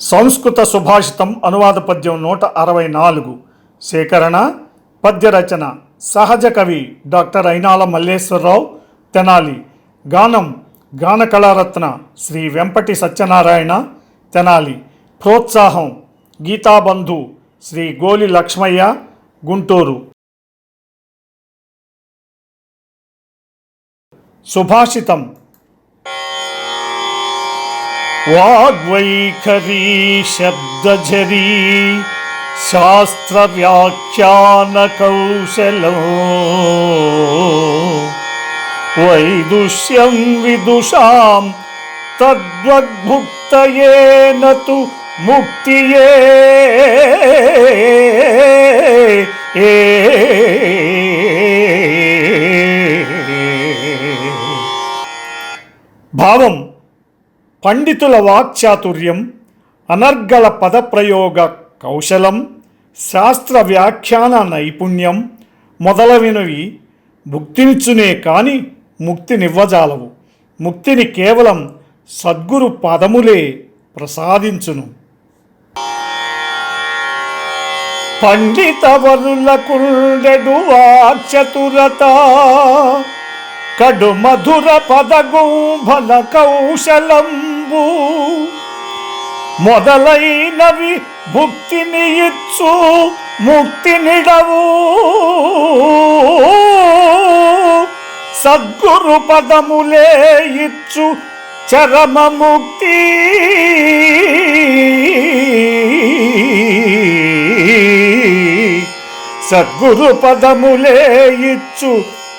సంస్కృత సుభాషితం అనువాద పద్యం నూట అరవై నాలుగు. సేకరణ పద్య రచన సహజ కవి డాక్టర్ అయినాల మల్లేశ్వరరావు తెనాలి. గానం గాన కళారత్న శ్రీ వెంపటి సత్యనారాయణ తెనాలి. ప్రోత్సాహం గీతాబంధు శ్రీ గోలి లక్ష్మయ్య గుంటూరు. సుభాషితం వాగ్వైఖరీ శబ్దఝరీ శాస్త్ర వ్యాఖ్యాన కౌశలం వైదుష్యం విదుషాం తద్వద్భుక్తయే నతు ముక్తియే. భావం పండితుల వాక్చాతుర్యం అనర్గళ పదప్రయోగ కౌశలం శాస్త్ర వ్యాఖ్యాన నైపుణ్యం మొదలైనవి ముక్తినిచ్చునే కాని ముక్తినివ్వజాలవు. ముక్తిని కేవలం సద్గురు పదములే ప్రసాదించును. పండితవరులకుండెడు వాక్చతురత కడు మధుర పదగుంభల కౌశలంబు. మొదలైనవి భుక్తిని ఇచ్చు ముక్తినిడవు. సద్గురు పదములే ఇచ్చు చరమ ముక్తి. సద్గురు పదములే ఇచ్చు